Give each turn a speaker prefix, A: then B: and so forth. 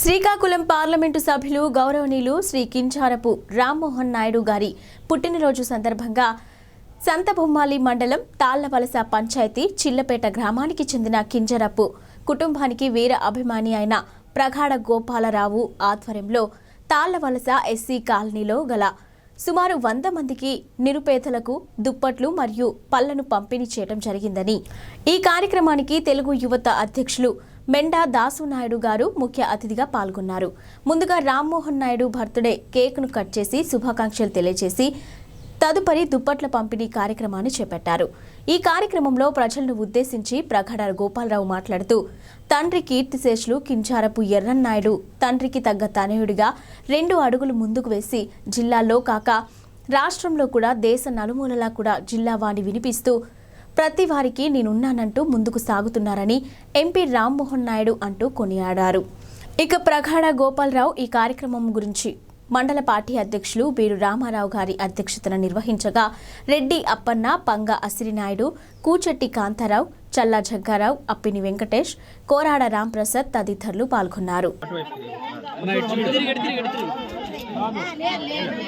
A: Srikakulam parliament సభ్యులు గౌరవనీయులు శ్రీ కించారపు రామ్మోహన్ నాయుడు గారి పుట్టినరోజు సందర్భంగా సంతబొమ్మాలి మండలం తాళ్ళవలస పంచాయతీ చిల్లపేట గ్రామానికి చెందిన కింజరపు కుటుంబానికి వీర అభిమాని అయిన ప్రగాఢ గోపాలరావు ఆధ్వర్యంలో తాళ్ళవలస ఎస్సీ కాలనీలో గల సుమారు వంద మందికి నిరుపేదలకు దుప్పట్లు మరియు పళ్ళను పంపిణీ చేయడం జరిగిందని. ఈ కార్యక్రమానికి తెలుగు యువత అధ్యక్షులు మెండా దాసు నాయుడు గారు ముఖ్య అతిథిగా పాల్గొన్నారు. ముందుగా రామ్మోహన్ నాయుడు బర్త్డే కేక్ను కట్ చేసి శుభాకాంక్షలు తెలియజేసి తదుపరి దుప్పట్ల పంపిణీ కార్యక్రమాన్ని చేపట్టారు. ఈ కార్యక్రమంలో ప్రజలను ఉద్దేశించి ప్రగాఢ గోపాలరావు మాట్లాడుతూ తండ్రి కీర్తిశేషులు కించారపు ఎర్రన్నాయుడు తండ్రికి తగ్గ తనయుడిగా రెండు అడుగులు ముందుకు వేసి జిల్లాలో కాక రాష్ట్రంలో కూడా దేశ నలుమూలలా కూడా జిల్లా వాణి వినిపిస్తూ ప్రతి వారికి నేనున్నానంటూ ముందుకు సాగుతున్నారని ఎంపీ రామ్మోహన్ నాయుడు అంటూ కొనియాడారు. ఇక ప్రగాఢ గోపాలరావు ఈ కార్యక్రమం గురించి మండల పార్టీ అధ్యక్షులు బీరు రామారావు గారి అధ్యక్షతన నిర్వహించగా రెడ్డి అప్పన్న పంగ అసిరినాయుడు కూచెట్టి కాంతారావు చల్లా జగ్గారావు అప్పిని వెంకటేష్ కోరాడ రాంప్రసాద్ తదితరులు పాల్గొన్నారు.